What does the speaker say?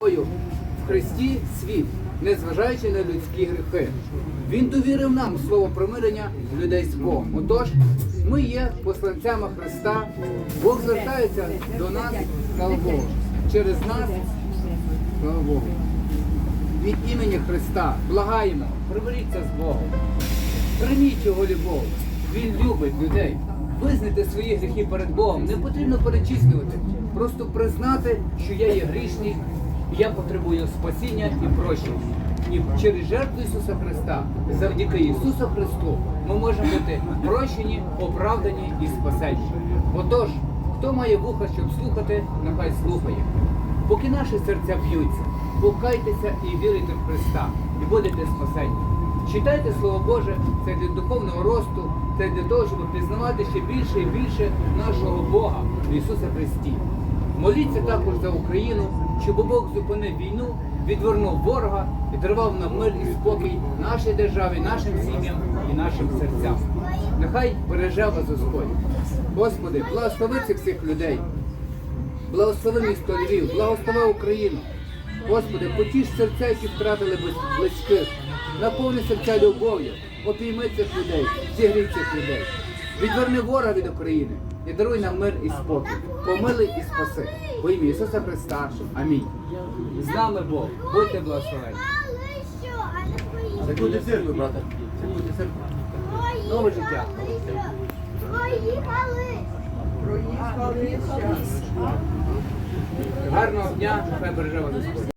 В Христі світ, незважаючи на людські гріхи. Він довірив нам слово примирення людей з Богом. Отож, ми є посланцями Христа. Бог звертається до нас, слава Богу, через нас, слава Богу. Від імені Христа благаємо, примиріться з Богом. Прийміть його любов. Він любить людей. Визнати свої гріхи перед Богом не потрібно перечислювати. Просто признати, що я є грішний, я потребую спасіння і прощення. І через жертву Ісуса Христа, завдяки Ісусу Христу, ми можемо бути прощені, оправдані і спасені. Отож, хто має вуха, щоб слухати, нехай слухає. Поки наші серця б'ються, покайтеся і вірите в Христа, і будете спасені. Читайте Слово Боже, це для духовного росту, це для того, щоб пізнавати ще більше і більше нашого Бога в Ісуса Христі. Моліться також за Україну, щоб Бог зупинив війну, відвернув ворога і дарував нам мир і спокій нашій державі, нашим сім'ям і нашим серцям. Нехай береже вас Господь. Господи, благослови цих всіх людей. Благослови місто Львів, благослови Україну. Господи, потіш серця, які втратили близьких, наповни серця любов'ю, опійми цих людей, зігрій цих людей. Відверни ворога від України і даруй нам мир і спокій. Помилуй і спаси. Во ім'я Ісуса Христа. Амінь. З нами Бог, будьте благословені. Це буде церкви, брате. Це буде церкви. Нове життя. Проїхали. Гарного дня, хай береже вас Господь.